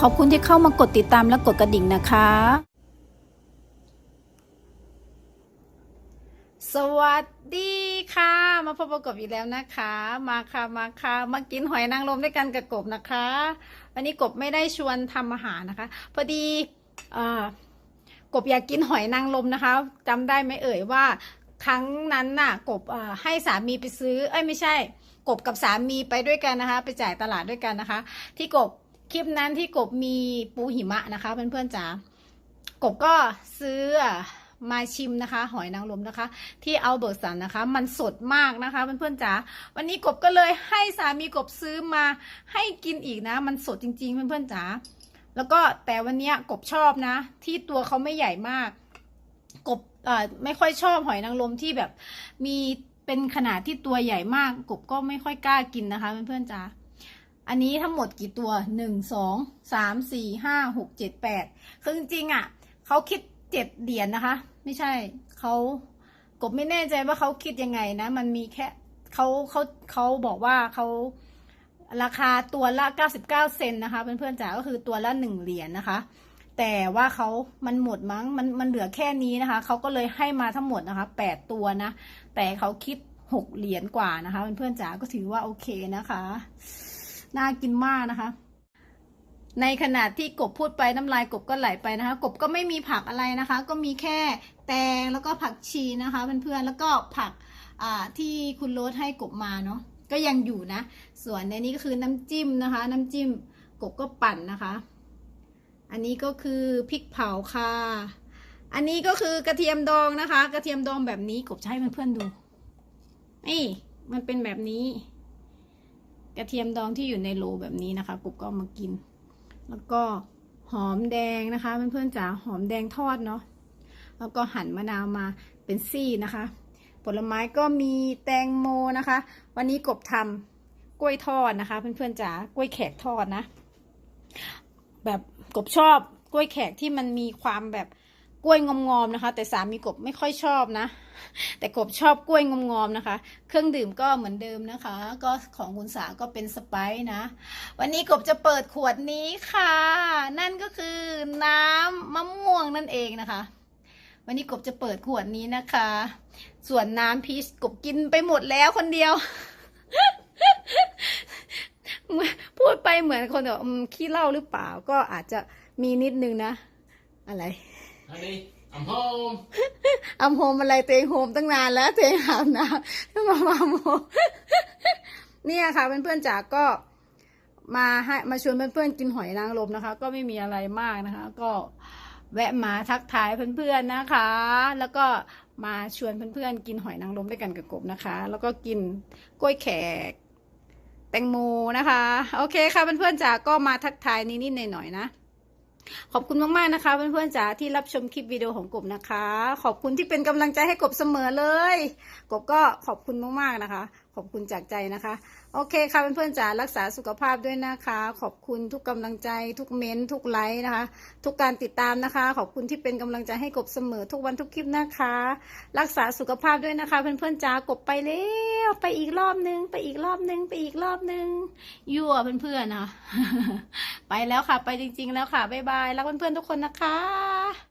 ขอบคุณที่เข้ามากดติดตามและกดกระดิ่งนะคะ สวัสดีค่ะ มาพบกับกบอีกแล้วนะคะ มาค่ะมาค่ะมากินหอยนางรมด้วยกันกับกบนะคะ วันนี้กบไม่ได้ชวนทำอาหารนะคะ พอดีอกบอยากกินหอยนางรมนะคะจำได้ไหมเอ่ยว่าครั้งนั้นน่ะกบให้สามีไปซื้อ เอ้ยไม่ใช่ กบกับสามีไปด้วยกันนะคะ ไปจ่ายตลาดด้วยกันนะคะ ที่กบ คลิปนั้นที่กบมีปูหิมะนะคะเพื่อนๆจ๋ากบก็ซื้อมาชิมนะคะ หอยนางรมนะคะ ที่เอาเบิร์สันนะคะ มันสดมากนะคะเพื่อนๆจ๋าวันนี้กบก็เลยให้สามีกบซื้อมาให้กินอีกนะ มันสดจริงๆเพื่อนๆจ๋าแล้วก็แต่วันนี้กบชอบนะ ที่ตัวเขาไม่ใหญ่มาก กบเอ่อไม่ค่อยชอบหอยนางรมที่แบบมีเป็นขนาดที่ตัวใหญ่มาก กบก็ไม่ค่อยกล้ากินนะคะเพื่อนๆจ๋า อันนี้ทั้งหมดกี่ตัวหนึ่งสองสามสี่ห้าหกเจ็ดแปดคือจริงๆอะเขาคิดเจ็ดเหรียญนะคะ ไม่ใช่เขากบไม่แน่ใจว่าเขาคิดยังไงนะ มันมีแค่เขาเขาเขาบอกว่าเขาราคาตัวละ 99 เซนนะคะเพื่อนๆจ๋าก็คือตัวละหนึ่งเหรียญนะคะ แต่ว่าเขามันหมดมั้งมันมันเหลือแค่นี้นะคะเขาก็เลยให้มาทั้งหมดนะคะแปดตัวนะ แต่เขาคิดหกเหรียญกว่านะคะเพื่อนๆจ๋าก็ถือว่าโอเคนะคะ น่ากินมากนะคะ ในขณะที่กบพูดไปน้ำลายกบก็ไหลไปนะคะ กบก็ไม่มีผักอะไรนะคะ ก็มีแค่แตงแล้วก็ผักชีนะคะเพื่อนๆแล้วก็ผักที่คุณโรสให้กบมาเนาะก็ยังอยู่นะ ส่วนในนี้ก็คือน้ำจิ้มนะคะ น้ำจิ้มกบก็ปั่นนะคะ อันนี้ก็คือพริกเผาค่ะ อันนี้ก็คือกระเทียมดองนะคะ กระเทียมดองแบบนี้กบจะให้เพื่อนๆดูนี่มันเป็นแบบนี้ กระเทียมดองที่อยู่ในโลแบบนี้นะคะกบก็มากิน แล้วก็หอมแดงนะคะเพื่อนๆจ๋าหอมแดงทอดเนาะแล้วก็หั่นมะนาวมาเป็นซี่นะคะ ผลไม้ก็มีแตงโมนะคะ วันนี้กบทำกล้วยทอดนะคะ เพื่อนๆจ๋ากล้วยแขกทอดนะ แบบกบชอบกล้วยแขกที่มันมีความแบบ กล้วยงอมๆนะคะ แต่สามีกบไม่ค่อยชอบนะ แต่กบชอบกล้วยงอมๆนะคะ เครื่องดื่มก็เหมือนเดิมนะคะ ก็ของคุณสาก็เป็นสไปซ์นะ วันนี้กบจะเปิดขวดนี้ค่ะ นั่นก็คือน้ำมะม่วงนั่นเองนะคะ วันนี้กบจะเปิดขวดนี้นะคะ ส่วนน้ำพีชกบกินไปหมดแล้วคนเดียวพูดไปเหมือนคนแบบขี้เล้าหรือเปล่าก็อาจจะมีนิดนึงนะ อะไร Honey, I'm home. อำโฮมอะไรตัวเองโฮมตั้งนานแล้วตัวเองอาบน้ำมามาโมเนี่ยค่ะเพื่อนๆจ๋าก็มาให้มาชวนเพื่อนๆกินหอยนางรมนะคะ ก็ไม่มีอะไรมากนะคะ ก็แวะมาทักทายเพื่อนๆนะคะ แล้วก็มาชวนเพื่อนๆกินหอยนางรมด้วยกันกับกบนะคะ แล้วก็กินกล้วยแขก แตงโมนะคะ โอเคค่ะเพื่อนๆจ๋าก็มาทักทายนิดๆหน่อยๆนะ ขอบคุณมากๆนะคะ เพื่อนๆจ๋าที่รับชมคลิปวิดีโอของกบนะคะ ขอบคุณที่เป็นกำลังใจให้กบเสมอเลย กบก็ขอบคุณมากๆนะคะ ขอบคุณจากใจนะคะ โอเคค่ะเพื่อนๆจ๋ารักษาสุขภาพด้วยนะคะ ขอบคุณทุกกำลังใจ ทุกเม้นต์ทุกไลค์นะคะ ทุกการติดตามนะคะ ขอบคุณที่เป็นกำลังใจให้กบเสมอทุกวันทุกคลิปนะคะ รักษาสุขภาพด้วยนะคะ เพื่อนๆจ๋ากบไปแล้วไปอีกรอบนึง ไปอีกรอบนึง ไปอีกรอบนึงยั่วเพื่อนๆนะไปแล้วค่ะ ไปจริง ๆ แล้วค่ะบ๊ายบายรักเพื่อนๆทุกคนนะคะ